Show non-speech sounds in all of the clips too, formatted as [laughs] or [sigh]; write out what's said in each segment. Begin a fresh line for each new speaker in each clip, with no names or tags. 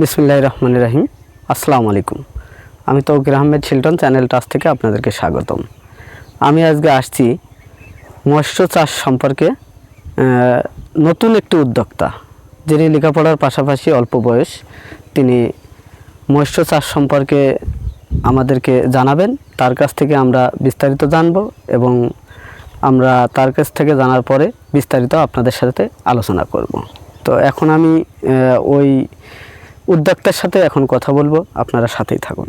বিসমুল্লাহ রহমান রাহিম। আসসালামু আলাইকুম। আমি তৌকির আহমেদ, শিল্টন চ্যানেল টাচ থেকে আপনাদেরকে স্বাগতম। আমি আজকে আসছি মৎস্য চাষ সম্পর্কে নতুন একটি উদ্যোক্তা, যিনি লেখাপড়ার পাশাপাশি অল্প বয়স তিনি মৎস্য চাষ সম্পর্কে আমাদেরকে জানাবেন। তার কাছ থেকে আমরা বিস্তারিত জানব এবং আমরা তার কাছ থেকে জানার পরে বিস্তারিত আপনাদের সাথে আলোচনা করব। তো এখন আমি ওই উদ্যোক্তার সাথে এখন কথা বলব আপনারা সাথেই থাকুন।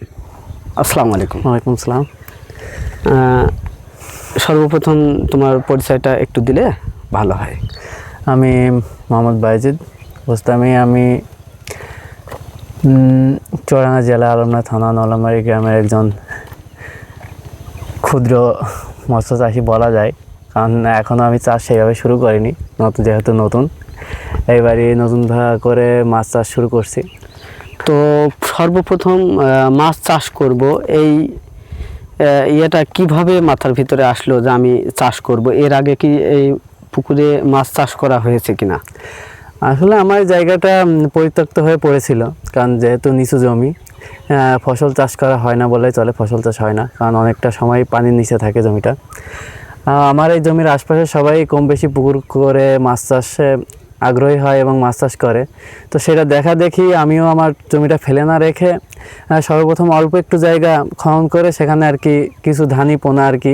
আসসালামু আলাইকুম।
ওয়ালাইকুম আসসালাম।
সর্বপ্রথম তোমার পরিচয়টা একটু দিলে ভালো হয়।
আমি মোহাম্মদ বাইজিদ বুঝতামি আমি উম, জেলা আলমনা থানা নলামারি গ্রামের একজন ক্ষুদ্র মৎস্য চাষি বলা যায়। কারণ এখনও আমি চাষ সেইভাবে শুরু করিনি নতুন যেহেতু নতুন। এইবারই নতুন ভা- করে মাছ চাষ শুরু করছি।
তো সর্বপ্রথম মাছ চাষ করব। এই ইয়েটা কীভাবে মাথার ভিতরে আসলো যে আমি চাষ করব? এর আগে কি এই পুকুরে মাছ চাষ করা হয়েছে কিনা?
আসলে আমার জায়গাটা পরিত্যক্ত হয়ে পড়েছিল, কারণ যেহেতু নিচু জমি ফসল চাষ করা হয় না বলে চলে, ফসল চাষ হয় না, কারণ অনেকটা সময় পানির নিচে থাকে জমিটা। আমার এই জমির আশপাশে সবাই কম বেশি পুকুর করে মাছ চাষে আগ্রহী হয় এবং মাছ চাষ করে। তো সেটা দেখা দেখি আমিও আমার জমিটা ফেলে না রেখে সর্বপ্রথম অল্প একটু জায়গা খনন করে সেখানে আর কি কিছু ধানি পোনা আর কি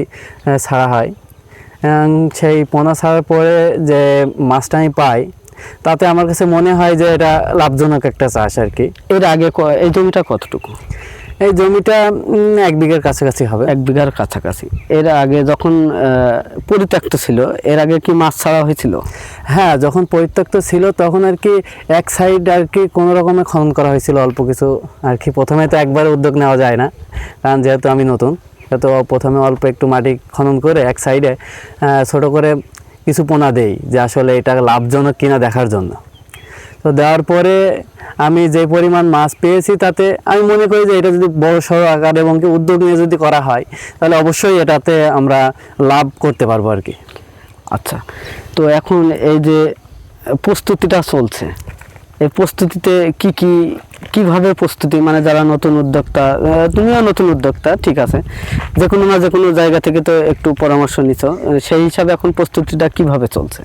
ছাড়া হয়। সেই পোনা ছাড়ার পরে যে মাছটা আমি পাই, তাতে আমার কাছে মনে হয় যে এটা লাভজনক একটা চাষ আর কি।
এর আগে এই জমিটা কতটুকু?
এই জমিটা এক বিঘার কাছাকাছি হবে।
এক বিঘার কাছাকাছি। এর আগে যখন পরিত্যক্ত ছিল এর আগে কি মাছ ছাড়া হয়েছিল?
হ্যাঁ যখন পরিত্যক্ত ছিল তখন আর কি এক সাইড আর কি কোনো রকমে খনন করা হয়েছিল অল্প কিছু। আর কি প্রথমে তো একবার উদ্যোগ নেওয়া যায় না কারণ যেহেতু আমি নতুন তো প্রথমে অল্প একটু মাটি খনন করে এক সাইডে ছোট করে কিছু পোনা দেই যে আসলে এটা লাভজনক কিনা দেখার জন্য। তো দেওয়ার পরে আমি যে পরিমাণ মাছ পেয়েছি তাতে আমি মনে করি যে এটা যদি বড় সড়ো আকার এবং কি উদ্যোগ নিয়ে যদি করা হয়, তাহলে অবশ্যই এটাতে আমরা লাভ করতে পারব আর কি।
আচ্ছা তো এখন এই যে প্রস্তুতিটা চলছে এই প্রস্তুতিতে কি কি, কীভাবে প্রস্তুতি মানে যারা নতুন উদ্যোক্তা তুমিও নতুন উদ্যোক্তা, ঠিক আছে। যে কোনো না যে কোনো জায়গা থেকে তো একটু পরামর্শ নিছো। সেই হিসাবে এখন প্রস্তুতিটা কীভাবে চলছে?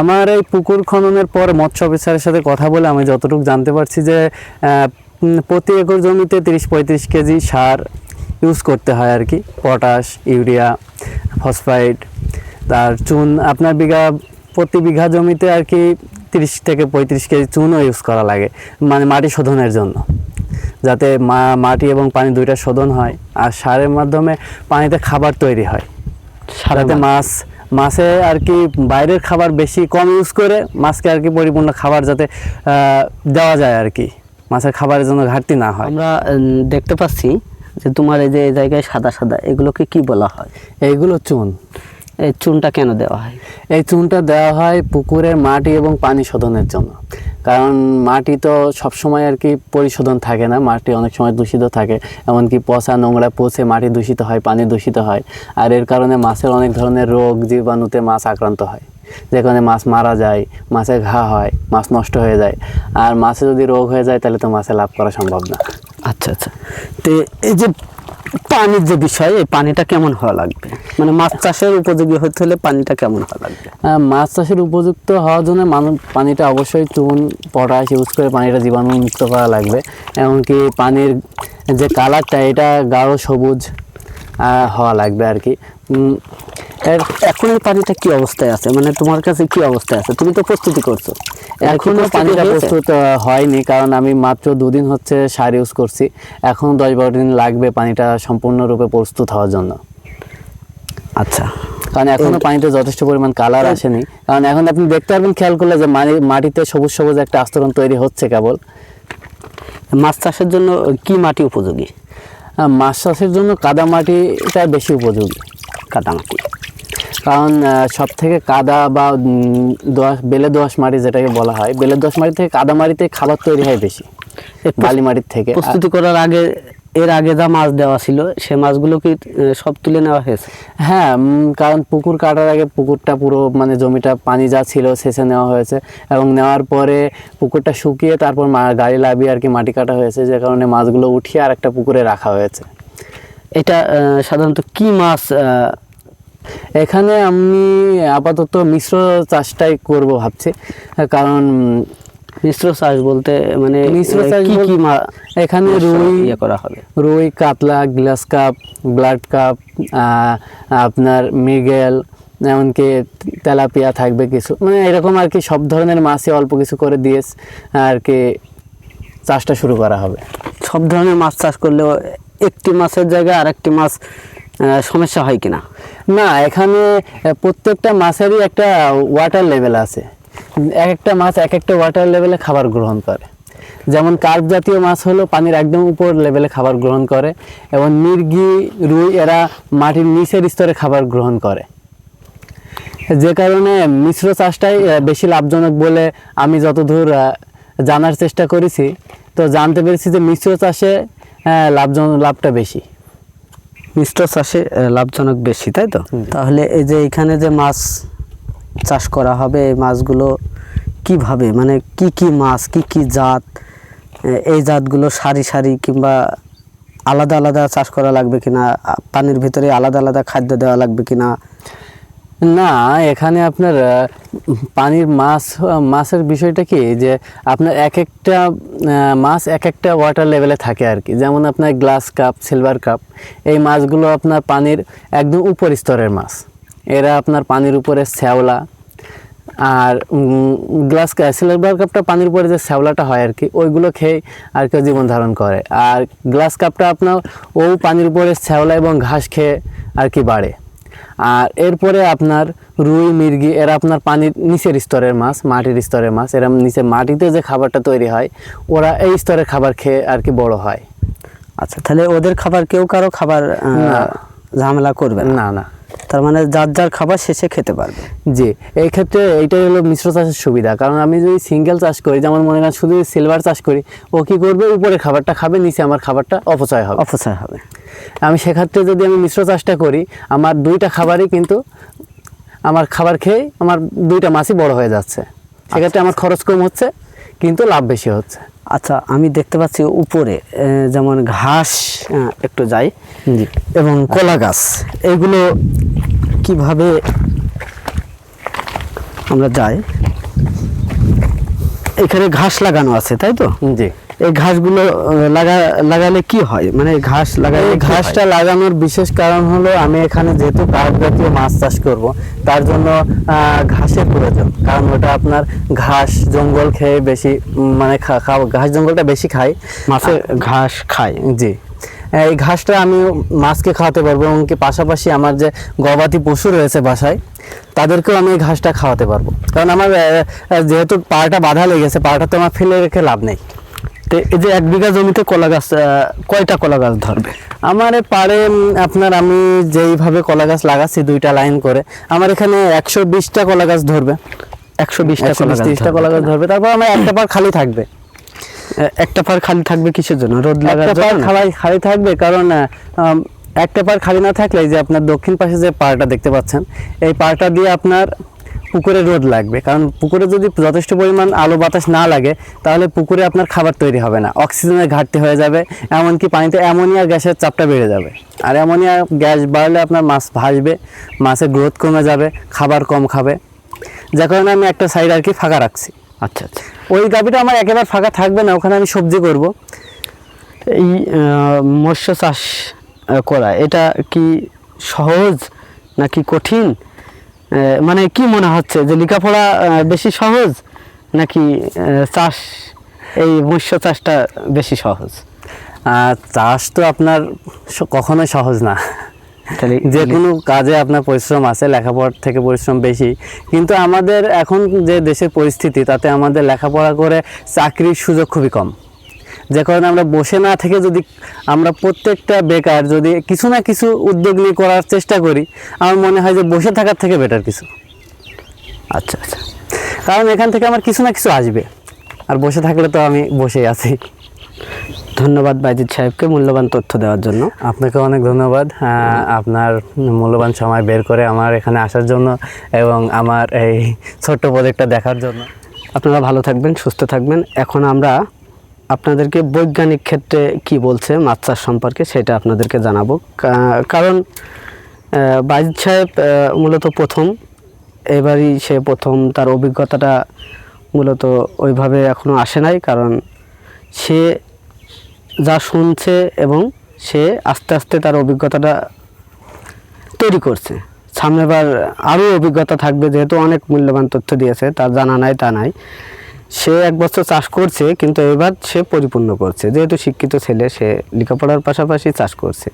আমার এই পুকুর খননের পর মৎস্য অফিসারের সাথে কথা বলে আমি যতটুকু জানতে পারছি যে প্রতি একর জমিতে তিরিশ পঁয়ত্রিশ কেজি সার ইউজ করতে হয় আর কি। পটাশ, ইউরিয়া, ফসফাইড, তার চুন, আপনার বিঘা, প্রতি বিঘা জমিতে আর কি তিরিশ থেকে পঁয়ত্রিশ কেজি চুনও ইউজ করা লাগে মানে মাটি শোধনের জন্য। যাতে মা মাটি এবং পানি দুইটা শোধন হয় আর সারের মাধ্যমে পানিতে খাবার তৈরি হয়। যাতে মাছ মাছে আর কি বাইরের খাবার বেশি কম ইউজ করে মাছকে আর কি পরিপূর্ণ খাবার যাতে দেওয়া যায় আর কি। মাছের খাবারের জন্য ঘাটতি না হয়।
আমরা দেখতে পাচ্ছি যে তোমার এই যে এই জায়গায় সাদা সাদা এগুলোকে কি বলা হয়?
এইগুলো চুন।
এই চুনটা কেন দেওয়া হয়?
এই চুনটা দেওয়া হয় পুকুরের মাটি এবং পানি শোধনের জন্য। কারণ মাটি তো সবসময় আর কি পরিশোধন থাকে না মাটি অনেক সময় দূষিত থাকে। এমনকি পচা নোংরা পচে মাটি দূষিত হয় পানি দূষিত হয়। আর এর কারণে মাছের অনেক ধরনের রোগ জীবাণুতে মাছ আক্রান্ত হয়। যেখানে মাছ মারা যায় মাছের ঘা হয় মাছ নষ্ট হয়ে যায়। আর মাছে যদি রোগ হয়ে যায় তাহলে তো মাছে লাভ করা সম্ভব না।
আচ্ছা আচ্ছা। তো এই যে পানির যে বিষয়, এই পানিটা কেমন হওয়া লাগবে? মানে মাছ চাষের উপযোগী হতে হলে পানিটা কেমন হওয়া লাগবে?
মাছ চাষের উপযুক্ত হওয়ার জন্য মানুষ পানিটা অবশ্যই চুন, পটাশ ইউজ করে পানিটা জীবাণু মুক্ত করা লাগবে। এমনকি পানির যে কালারটা, এটা গাঢ় সবুজ। হওয়া লাগবে আর কি।
এর এখন পানিটা কি অবস্থায় আছে? মানে তোমার কাছে কি অবস্থায় আছে? তুমি তো প্রস্তুতি করছ। এখনও
পানিটা প্রস্তুত হয়নি কারণ আমি মাত্র দুদিন হচ্ছে সার ইউজ করছি। এখন দশ বারো দিন লাগবে পানিটা সম্পূর্ণরূপে প্রস্তুত হওয়ার জন্য।
আচ্ছা।
কারণ এখনও পানিতে যথেষ্ট পরিমাণ কালার আসেনি। কারণ এখন আপনি দেখতে পারবেন খেয়াল করলে যে মাটিতে সবুজ সবুজ একটা আস্তরণ তৈরি হচ্ছে কেবল।
মাছ চাষের জন্য কি মাটি উপযোগী?
মাছ চাষের জন্য কাদা মাটিটা বেশি উপযোগী
কাদা মাটি
কারণ সব থেকে কাদা বা দোয়াশ বেলে দোয়াশ মাটি যেটাকে বলা হয় বেলে দোয়াশ মাটি থেকে কাদা মাটিতে খাবার তৈরি হয় বেশি বালি মাটির থেকে।
প্রস্তুতি করার আগে এর আগে যা মাছ দেওয়া ছিল সে মাছগুলো কি সব তুলে নেওয়া হয়েছে?
হ্যাঁ কারণ পুকুর কাটার আগে পুকুরটা পুরো মানে জমিটা পানি যা ছিল সেচে নেওয়া হয়েছে। এবং নেওয়ার পরে পুকুরটা শুকিয়ে তারপর গাড়ি লাভিয়ে আর কি মাটি কাটা হয়েছে যে কারণে মাছগুলো উঠিয়ে আর একটা পুকুরে রাখা হয়েছে।
এটা সাধারণত কি মাছ
এখানে আমি আপাতত মিশ্র চাষটাই করব ভাবছি কারণ
মিশ্র চাষ বলতে মানে
মিশ্র চাষ
কি কি
এখানে রুই
ইয়ে করা হবে।
রুই কাতলা গ্লাস কাপ ব্লাড কাপ আপনার মৃগেল এমনকি তেলাপিয়া থাকবে কিছু। মানে এরকম আর কি সব ধরনের মাছই অল্প কিছু করে দিয়ে আর কি চাষটা শুরু করা হবে।
সব ধরনের মাছ চাষ করলেও একটি মাছের জায়গায় আরেকটি মাছ সমস্যা হয় কিনা?
না এখানে প্রত্যেকটা মাছেরই একটা ওয়াটার লেভেল আছে। এক একটা মাছ এক একটা ওয়াটার লেভেলে খাবার গ্রহণ করে। যেমন কার্প জাতীয় মাছ হলো পানির একদম উপর লেভেলে খাবার গ্রহণ করে এবং মির্গি রুই এরা মাটির নিচের স্তরে খাবার গ্রহণ করে। যে কারণে মিশ্র চাষটাই বেশি লাভজনক বলে আমি যতদূর জানার চেষ্টা করেছি। তো জানতে পেরেছি যে মিশ্র চাষে আহ, লাভজনক লাভটা বেশি।
মিশ্র চাষে লাভজনক বেশি তাই তো? তাহলে এই যে এখানে যে মাছ চাষ করা হবে এই মাছগুলো কীভাবে? মানে কি কি মাছ, কি কি জাত? এই জাতগুলো সারি সারি কিংবা আলাদা আলাদা চাষ করা লাগবে কিনা? পানির ভিতরে আলাদা আলাদা খাদ্য দেওয়া লাগবে কিনা?
না, এখানে আপনার পানির মাছ মাছের বিষয়টা কি? যে আপনার এক একটা মাছ এক একটা ওয়াটার লেভেলে থাকে আর কি। যেমন আপনার গ্লাস কাপ সিলভার কাপ এই মাছগুলো আপনার পানির একদম উপর স্তরের মাছ। এরা আপনার পানির উপরে শ্যাওলা আর গ্লাস সিলভার কাপটা পানির উপরে যে শ্যাওলাটা হয় আর কি ওইগুলো খেয়ে আর কেউ জীবন ধারণ করে। আর গ্লাস কাপটা আপনার ও পানির উপরে শ্যাওলা এবং ঘাস খেয়ে আর কি বাড়ে। আর এরপরে আপনার রুই মির্গি এরা আপনার পানির নিচের স্তরের মাছ মাটির স্তরের মাছ এরা নিচে মাটিতে যে খাবারটা তৈরি হয় ওরা এই স্তরের খাবার খেয়ে আর কি বড় হয়।
আচ্ছা তাহলে ওদের খাবার কেউ কারও খাবার ঝামেলা করবে না?
না না।
তার মানে যার যার খাবার শেষে খেতে পারবে।
জি এই ক্ষেত্রে এইটাই হলো মিশ্র চাষের সুবিধা। কারণ আমি যদি সিঙ্গেল চাষ করি যেমন মনে করেন শুধু সিলভার চাষ করি ও কি করবে? উপরে খাবারটা খাবে নিচে আমার খাবারটা অপচয় হবে।
অপচয় হবে।
আমি সেক্ষেত্রে যদি আমি মিশ্র চাষটা করি আমার দুইটা খাবারই কিন্তু আমার খাবার খেয়ে আমার দুইটা মাছই বড় হয়ে যাচ্ছে। সেক্ষেত্রে আমার খরচ কম হচ্ছে। কিন্তু লাভ বেশি হচ্ছে।
আচ্ছা আমি দেখতে পাচ্ছি উপরে যেমন ঘাস একটু যাই। এবং কলা গাছ এগুলো কীভাবে আমরা যাই? এখানে ঘাস লাগানো আছে তাই তো?
জি।
এই ঘাসগুলো লাগা লাগালে কি হয়? মানে ঘাস লাগালে
ঘাসটা লাগানোর বিশেষ কারণ হলো আমি এখানে যেহেতু কাঠ জাতীয় মাছ চাষ করব তার জন্য ঘাসের প্রয়োজন। কারণ ওটা আপনার ঘাস জঙ্গল খেয়ে বেশি মানে ঘাস জঙ্গলটা বেশি খায়।
মাছে ঘাস খায়?
জি। এই ঘাসটা আমি মাছকে খাওয়াতে পারব এবং কি পাশাপাশি আমার যে গবাদি পশু রয়েছে বাসায় তাদেরকেও আমি এই ঘাসটা খাওয়াতে পারব। কারণ আমার যেহেতু পাড়াটা বাধা লেগেছে পাড়াটা তো আমার ফেলে রেখে লাভ নেই।
তো এই যে এক বিঘা জমিতে কলা গাছ কয়টা কলা গাছ ধরবে?
আমার পাড়ে আপনার আমি যেইভাবে কলা গাছ লাগাচ্ছি দুইটা লাইন করে আমার এখানে একশো বিশটা কলা গাছ ধরবে।
একশো বিশটা কলা গাছ।
কলা গাছ ধরবে তারপর আমার একটা পার খালি থাকবে।
একটা পার খালি থাকবে কিসের জন্য? রোদ লাগার
পার
জন্য?
খালি খালি থাকবে কারণ একটা পার খালি না থাকলে যে আপনার দক্ষিণ পাশে যে পাড়টা দেখতে পাচ্ছেন এই পাড়টা দিয়ে আপনার পুকুরে রোদ লাগবে। কারণ পুকুরে যদি যথেষ্ট পরিমাণ আলো বাতাস না লাগে তাহলে পুকুরে আপনার খাবার তৈরি হবে না। অক্সিজেনের ঘাটতি হয়ে যাবে এমনকি পানিতে অ্যামোনিয়া গ্যাসের চাপটা বেড়ে যাবে। আর অ্যামোনিয়া গ্যাস বাড়লে আপনার মাছ ভাসবে মাছের গ্রোথ কমে যাবে খাবার কম খাবে। যার কারণে আমি একটা সাইড আর কি ফাঁকা রাখছি।
আচ্ছা আচ্ছা।
ওই গাভিটা আমার একেবারে ফাঁকা থাকবে না ওখানে আমি সবজি করব।
এই মৎস্য চাষ করা এটা কি সহজ নাকি কঠিন? মানে কি মনে হচ্ছে? যে লেখাপড়া বেশি সহজ? নাকি চাষ এই মৎস্য চাষটা বেশি সহজ?
চাষ তো আপনার কখনোই সহজ না। [laughs] যে কোনো কাজে আপনার পরিশ্রম আছে লেখাপড়ার থেকে পরিশ্রম বেশি। কিন্তু আমাদের এখন যে দেশের পরিস্থিতি তাতে আমাদের লেখাপড়া করে চাকরির সুযোগ খুবই কম। যে কারণে আমরা বসে না থেকে যদি আমরা প্রত্যেকটা বেকার যদি কিছু না কিছু উদ্যোগ নিয়ে করার চেষ্টা করি, আমার মনে হয় যে বসে থাকার থেকে বেটার কিছু।
আচ্ছা আচ্ছা।
কারণ এখান থেকে আমার কিছু না কিছু আসবে। আর বসে থাকলে তো আমি বসেই আছি।
ধন্যবাদ বাইজিৎ সাহেবকে মূল্যবান তথ্য দেওয়ার জন্য।
আপনাকে অনেক ধন্যবাদ। আপনার মূল্যবান সময় বের করে আমার এখানে আসার জন্য এবং আমার এই ছোট্ট প্রজেক্টটা দেখার জন্য।
আপনারা ভালো থাকবেন, সুস্থ থাকবেন। এখন আমরা আপনাদেরকে বৈজ্ঞানিক ক্ষেত্রে কি বলছে মাছ চাষ সম্পর্কে সেটা আপনাদেরকে জানাব। কারণ বাইজিৎ সাহেব মূলত প্রথম। এবারই সে প্রথম, তার অভিজ্ঞতাটা মূলত ওইভাবে এখনও আসে নাই, কারণ সে যা শুনছে এবং সে আস্তে আস্তে তার অভিজ্ঞতাটা তৈরি করছে। সামনেবার আরও অভিজ্ঞতা থাকবে, যেহেতু অনেক মূল্যবান তথ্য দিয়েছে, তার জানা নাই, তা নাই। সে এক বছর চাষ করছে, কিন্তু এবার সে পরিপূর্ণ করছে। যেহেতু শিক্ষিত ছেলে, সে লেখাপড়ার পাশাপাশি চাষ করছে।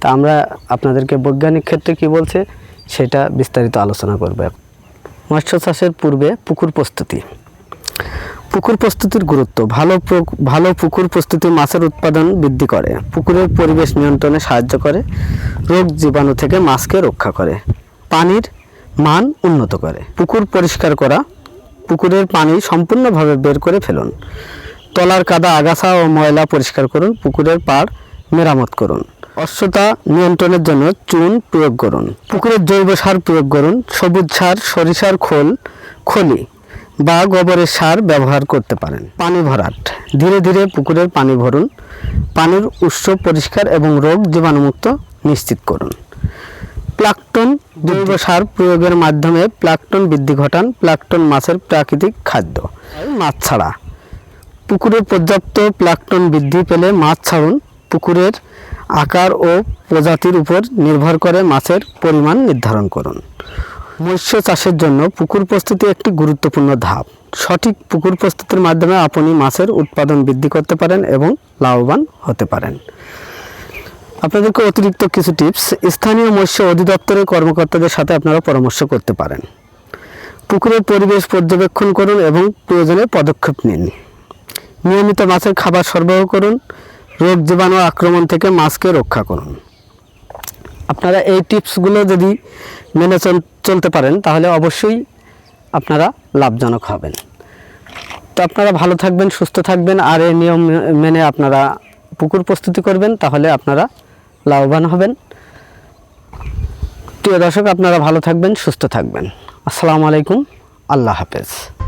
তা আমরা আপনাদেরকে বৈজ্ঞানিক ক্ষেত্রে কি বলছে, সেটা বিস্তারিত আলোচনা করবে মৎস্য চাষের পূর্বে পুকুর প্রস্তুতি। পুকুর প্রস্তুতির গুরুত্ব, ভালো ভালো পুকুর প্রস্তুতি মাছের উৎপাদন বৃদ্ধি করে। পুকুরের পরিবেশ নিয়ন্ত্রণে সাহায্য করে, রোগ জীবাণু থেকে মাছকে রক্ষা করে। পানির মান উন্নত করে। পুকুর পরিষ্কার করা পুকুরের পানি সম্পূর্ণভাবে বের করে ফেলুন। তলার কাদা, আগাছা ও ময়লা পরিষ্কার করুন, পুকুরের পাড় মেরামত করুন। অশ্বতা নিয়ন্ত্রণের জন্য চুন প্রয়োগ করুন। পুকুরের জৈব সার প্রয়োগ করুন, সবুজ সার, সরিষার খোল, খলি বা গোবরের সার ব্যবহার করতে পারেন। পানি ভরাট। ধীরে ধীরে পুকুরের পানি ভরুন। পানির উৎস পরিষ্কার এবং রোগ জীবাণুমুক্ত নিশ্চিত করুন। জৈব সার প্রয়োগের মাধ্যমে প্লাকটন বৃদ্ধি ঘটান। প্লাকটন মাছের প্রাকৃতিক খাদ্য। মাছ ছাড়া। পুকুরে পর্যাপ্ত প্লাকটন বৃদ্ধি পেলে মাছ ছাড়ুন। পুকুরের আকার ও প্রজাতির উপর নির্ভর করে মাছের পরিমাণ নির্ধারণ করুন। মৎস্য চাষের জন্য পুকুর প্রস্তুতি একটি গুরুত্বপূর্ণ ধাপ। সঠিক পুকুর প্রস্তুতির মাধ্যমে আপনি মাছের উৎপাদন বৃদ্ধি করতে পারেন এবং লাভবান হতে পারেন। আপনাদেরকে অতিরিক্ত কিছু টিপস। স্থানীয় মৎস্য অধিদপ্তরের কর্মকর্তাদের সাথে আপনারা পরামর্শ করতে পারেন। পুকুরের পরিবেশ পর্যবেক্ষণ করুন এবং প্রয়োজনে পদক্ষেপ নিন। নিয়মিত মাছের খাবার সরবরাহ করুন। রোগ জীবাণু আক্রমণ থেকে মাছকে রক্ষা করুন। আপনারা এই টিপসগুলো যদি মেনে চল- চলতে পারেন, তাহলে অবশ্যই আপনারা লাভজনক হবেন। তো আপনারা ভালো থাকবেন, সুস্থ থাকবেন, আর এই নিয়ম মেনে আপনারা পুকুর প্রস্তুতি করবেন, তাহলে আপনারা লাভবান হবেন। প্রিয় দর্শক আপনারা ভালো থাকবেন সুস্থ থাকবেন। আসসালামু আলাইকুম আল্লাহ হাফেজ।